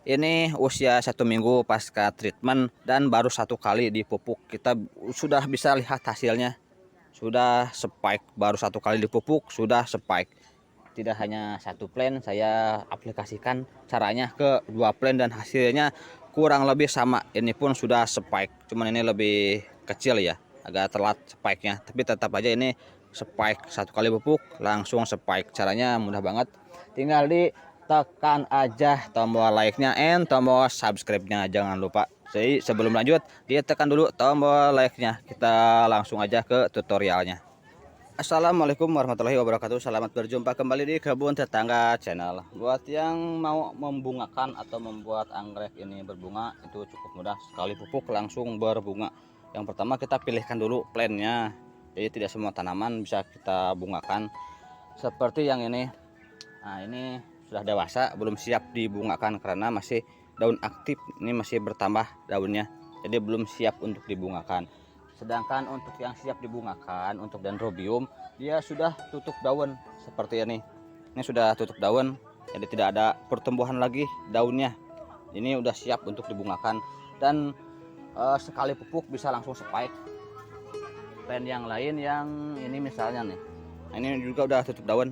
Ini usia satu minggu pasca treatment dan baru satu kali dipupuk. Kita sudah bisa lihat hasilnya. Sudah spike, baru satu kali dipupuk sudah spike. Tidak hanya satu plan, saya aplikasikan caranya ke dua plan dan hasilnya kurang lebih sama. Ini pun sudah spike, cuman ini lebih kecil ya, agak telat spike-nya. Tapi tetap aja ini spike satu kali pupuk langsung spike. Caranya mudah banget. Tinggal di tekan aja tombol like-nya and tombol subscribe-nya jangan lupa. Jadi sebelum lanjut, dia tekan dulu tombol like-nya. Kita langsung aja ke tutorialnya. Assalamualaikum warahmatullahi wabarakatuh. Selamat berjumpa kembali di kebun tetangga channel. Buat yang mau membungakan atau membuat anggrek ini berbunga itu cukup mudah. Sekali pupuk langsung berbunga. Yang pertama kita pilihkan dulu plannya. Jadi tidak semua tanaman bisa kita bungakan. Seperti yang ini. Nah ini sudah dewasa belum siap dibungakan karena masih daun aktif. Ini masih bertambah daunnya jadi belum siap untuk dibungakan. Sedangkan untuk yang siap dibungakan untuk dendrobium dia sudah tutup daun seperti ini. Ini sudah tutup daun jadi tidak ada pertumbuhan lagi daunnya. Ini udah siap untuk dibungakan dan uh, sekali pupuk bisa langsung spike plan yang lain yang ini misalnya nih. Ini juga udah tutup daun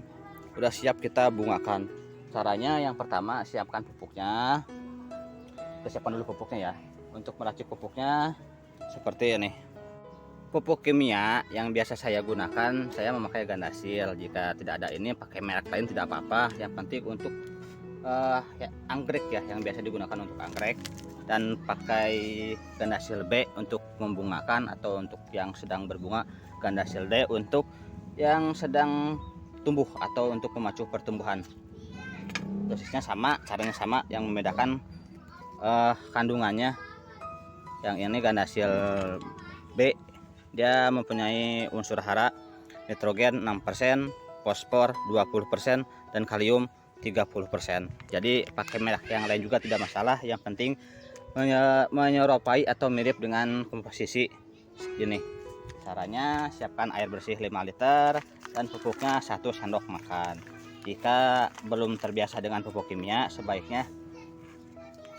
udah siap kita bungakan caranya yang pertama siapkan pupuknya. Kita siapkan dulu pupuknya ya. Untuk meracik pupuknya seperti ini. Pupuk kimia yang biasa saya gunakan saya memakai gandasil. Jika tidak ada ini pakai merek lain tidak apa-apa. Yang penting untuk uh, ya, anggrek ya yang biasa digunakan untuk anggrek. Dan pakai gandasil B untuk membungakan atau untuk yang sedang berbunga gandasil D untuk yang sedang tumbuh atau untuk memacu pertumbuhan dosisnya sama caranya sama yang membedakan uh, kandungannya. Yang ini gandasil B dia mempunyai unsur hara nitrogen 6% fosfor 20% dan kalium 30% jadi pakai merek yang lain juga tidak masalah. Yang penting menyerupai atau mirip dengan komposisi ini. Caranya siapkan air bersih 5 liter dan pupuknya 1 sendok makan jika belum terbiasa dengan pupuk kimia sebaiknya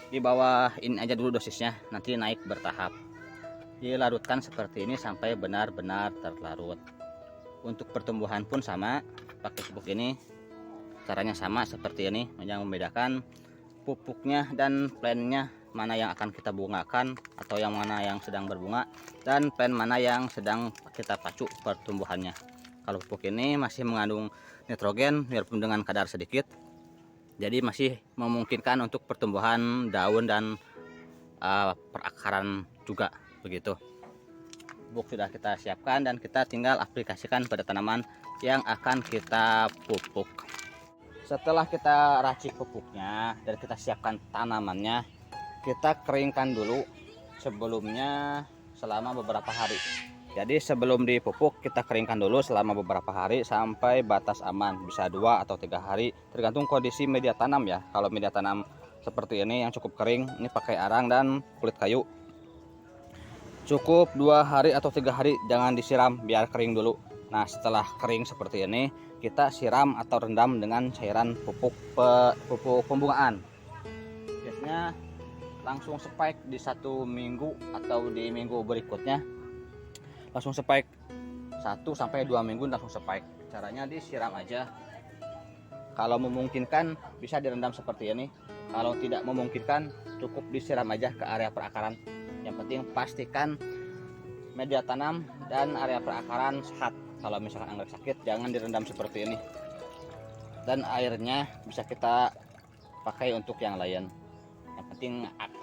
di bawah ini aja dulu dosisnya nanti naik bertahap. Dilarutkan seperti ini sampai benar-benar terlarut. Untuk pertumbuhan pun sama pakai pupuk ini. Caranya sama seperti ini yang membedakan pupuknya dan plannya mana yang akan kita bungakan atau yang mana yang sedang berbunga dan plan mana yang sedang kita pacu pertumbuhannya kalau pupuk ini masih mengandung nitrogen biarpun dengan kadar sedikit. Jadi masih memungkinkan untuk pertumbuhan daun dan uh, perakaran juga begitu. Pupuk sudah kita siapkan dan kita tinggal aplikasikan pada tanaman yang akan kita pupuk. Setelah kita racik pupuknya dan kita siapkan tanamannya kita keringkan dulu sebelumnya selama beberapa hari jadi sebelum dipupuk kita keringkan dulu selama beberapa hari sampai batas aman. Bisa dua atau tiga hari tergantung kondisi media tanam ya. Kalau media tanam seperti ini yang cukup kering ini pakai arang dan kulit kayu. Cukup dua hari atau tiga hari jangan disiram biar kering dulu. Nah setelah kering seperti ini kita siram atau rendam dengan cairan pupuk pe, pupuk pembungaan. Biasanya langsung spike di satu minggu atau di minggu berikutnya langsung spike. 1 sampai 2 minggu langsung spike. Caranya disiram aja. Kalau memungkinkan bisa direndam seperti ini. Kalau tidak memungkinkan cukup disiram aja ke area perakaran. Yang penting pastikan media tanam dan area perakaran sehat. Kalau misalkan anggrek sakit jangan direndam seperti ini. Dan airnya bisa kita pakai untuk yang lain. Yang penting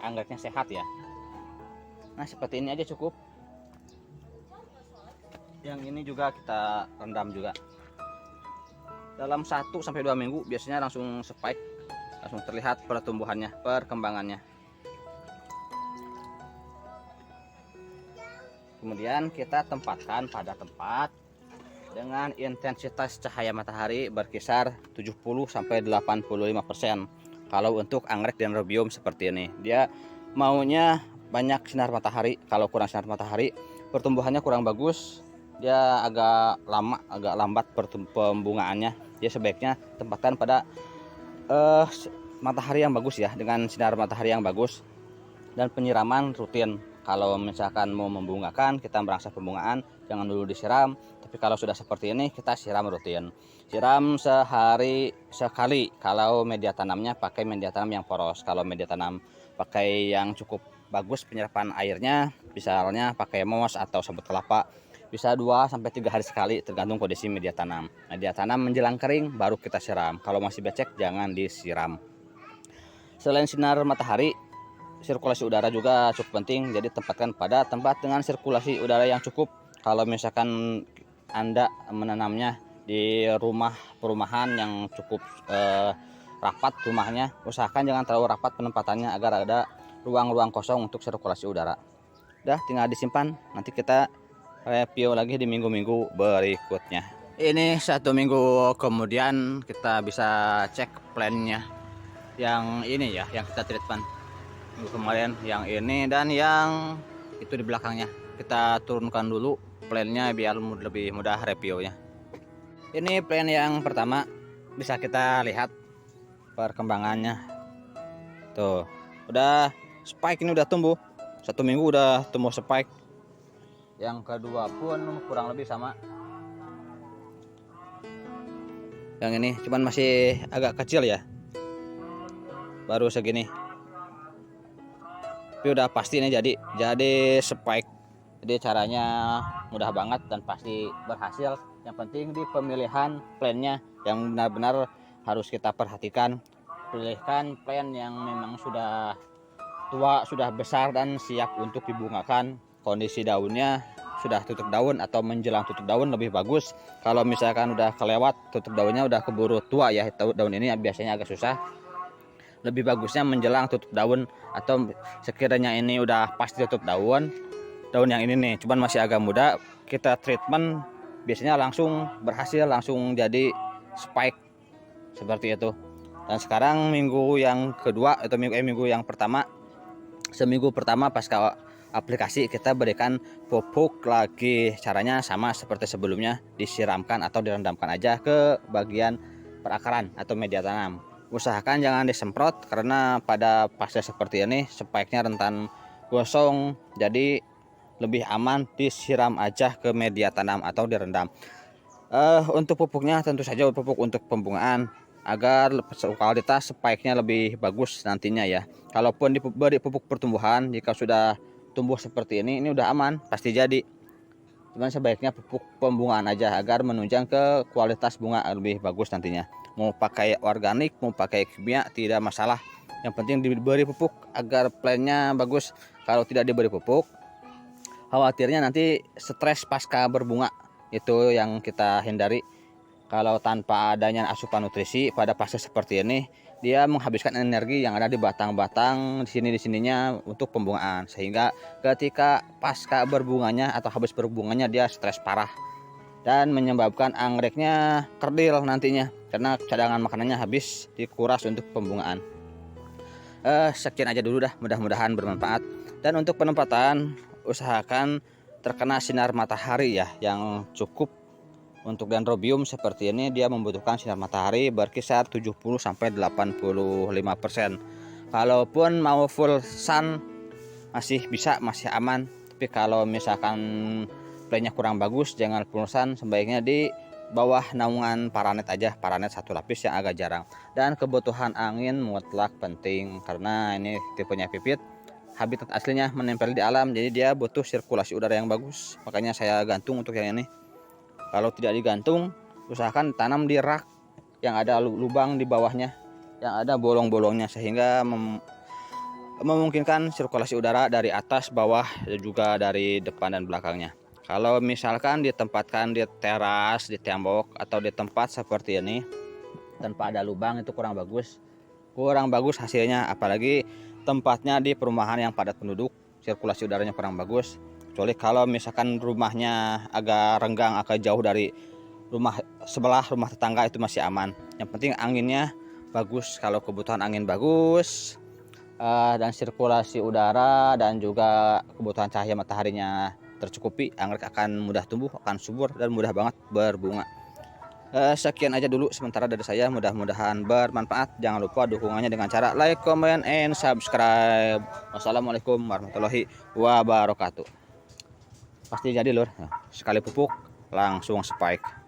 anggreknya sehat ya. Nah seperti ini aja cukup yang ini juga kita rendam juga. Dalam 1 sampai 2 minggu biasanya langsung spike langsung terlihat pertumbuhannya perkembangannya. Kemudian kita tempatkan pada tempat dengan intensitas cahaya matahari berkisar 70 sampai 85% kalau untuk anggrek dan robium seperti ini. Dia maunya banyak sinar matahari. Kalau kurang sinar matahari pertumbuhannya kurang bagus dia agak lama agak lambat pembungaannya. Dia sebaiknya tempatkan pada uh, matahari yang bagus ya dengan sinar matahari yang bagus dan penyiraman rutin. Kalau misalkan mau membungakan kita merangsang pembungaan jangan dulu disiram. Tapi kalau sudah seperti ini kita siram rutin. Siram sehari sekali. Kalau media tanamnya pakai media tanam yang poros. Kalau media tanam pakai yang cukup bagus penyerapan airnya misalnya pakai mos atau sabut kelapa bisa 2 sampai 3 hari sekali tergantung kondisi media tanam. Media tanam menjelang kering baru kita siram. Kalau masih becek jangan disiram. Selain sinar matahari sirkulasi udara juga cukup penting. Jadi tempatkan pada tempat dengan sirkulasi udara yang cukup. Kalau misalkan anda menanamnya di rumah perumahan yang cukup eh, rapat rumahnya usahakan jangan terlalu rapat penempatannya agar ada ruang-ruang kosong untuk sirkulasi udara. Udah tinggal disimpan. Nanti kita review lagi di minggu-minggu berikutnya. Ini satu minggu kemudian kita bisa cek plannya. Yang ini ya yang kita treatment. Minggu kemarin yang ini dan yang itu di belakangnya. Kita turunkan dulu plannya biar lebih mudah reviewnya. Ini plan yang pertama bisa kita lihat perkembangannya. Tuh udah spike ini udah tumbuh. Satu minggu udah tumbuh spike yang kedua pun kurang lebih sama. Yang ini cuman masih agak kecil ya. Baru segini. Tapi udah pasti ini jadi jadi spike. Jadi caranya mudah banget dan pasti berhasil. Yang penting di pemilihan plannya yang benar-benar harus kita perhatikan. Pilihkan plan yang memang sudah tua sudah besar dan siap untuk dibungakan kondisi daunnya sudah tutup daun atau menjelang tutup daun lebih bagus. Kalau misalkan udah kelewat tutup daunnya udah keburu tua ya daun ini biasanya agak susah. Lebih bagusnya menjelang tutup daun atau sekiranya ini udah pasti tutup daun daun yang ini nih cuman masih agak muda kita treatment biasanya langsung berhasil langsung jadi spike. Seperti itu. Dan sekarang minggu yang kedua atau minggu, eh, minggu yang pertama seminggu pertama pasca aplikasi kita berikan pupuk lagi. Caranya sama seperti sebelumnya disiramkan atau direndamkan aja ke bagian perakaran atau media tanam. Usahakan jangan disemprot karena pada fase seperti ini spike-nya rentan gosong jadi lebih aman disiram aja ke media tanam atau direndam. Uh, untuk pupuknya tentu saja pupuk untuk pembungaan agar kualitas spike-nya lebih bagus nantinya ya. Kalaupun diberi pupuk pertumbuhan jika sudah tumbuh seperti ini ini udah aman pasti jadi. Cuman sebaiknya pupuk pembungaan aja agar menunjang ke kualitas bunga lebih bagus nantinya. Mau pakai organik mau pakai kimia tidak masalah. Yang penting diberi pupuk agar plannya bagus. Kalau tidak diberi pupuk khawatirnya nanti stres pasca berbunga. Itu yang kita hindari. Kalau tanpa adanya asupan nutrisi pada fase seperti ini dia menghabiskan energi yang ada di batang-batang di sini di sininya untuk pembungaan sehingga ketika pasca berbunganya atau habis berbunganya dia stres parah dan menyebabkan anggreknya kerdil nantinya karena cadangan makanannya habis dikuras untuk pembungaan. Eh, sekian aja dulu dah, mudah-mudahan bermanfaat. Dan untuk penempatan usahakan terkena sinar matahari ya yang cukup untuk dendrobium seperti ini dia membutuhkan sinar matahari berkisar 70 sampai 85%. Kalaupun mau full sun masih bisa masih aman, tapi kalau misalkan playnya kurang bagus jangan pulsan sebaiknya di bawah naungan paranet aja paranet satu lapis yang agak jarang. Dan kebutuhan angin mutlak penting karena ini tipenya pipit. Habitat aslinya menempel di alam jadi dia butuh sirkulasi udara yang bagus. Makanya saya gantung untuk yang ini kalau tidak digantung usahakan tanam di rak yang ada lubang di bawahnya yang ada bolong-bolongnya sehingga mem memungkinkan sirkulasi udara dari atas bawah dan juga dari depan dan belakangnya kalau misalkan ditempatkan di teras, di tembok atau di tempat seperti ini tanpa ada lubang itu kurang bagus. Kurang bagus hasilnya apalagi tempatnya di perumahan yang padat penduduk, sirkulasi udaranya kurang bagus. Kecuali kalau misalkan rumahnya agak renggang, agak jauh dari rumah sebelah rumah tetangga itu masih aman. Yang penting anginnya bagus. Kalau kebutuhan angin bagus, uh, dan sirkulasi udara dan juga kebutuhan cahaya mataharinya tercukupi anggrek akan mudah tumbuh akan subur dan mudah banget berbunga. Eh, sekian aja dulu. Sementara dari saya mudah-mudahan bermanfaat. Jangan lupa dukungannya dengan cara like comment and subscribe. Wassalamualaikum warahmatullahi wabarakatuh pasti jadi lur. Sekali pupuk langsung spike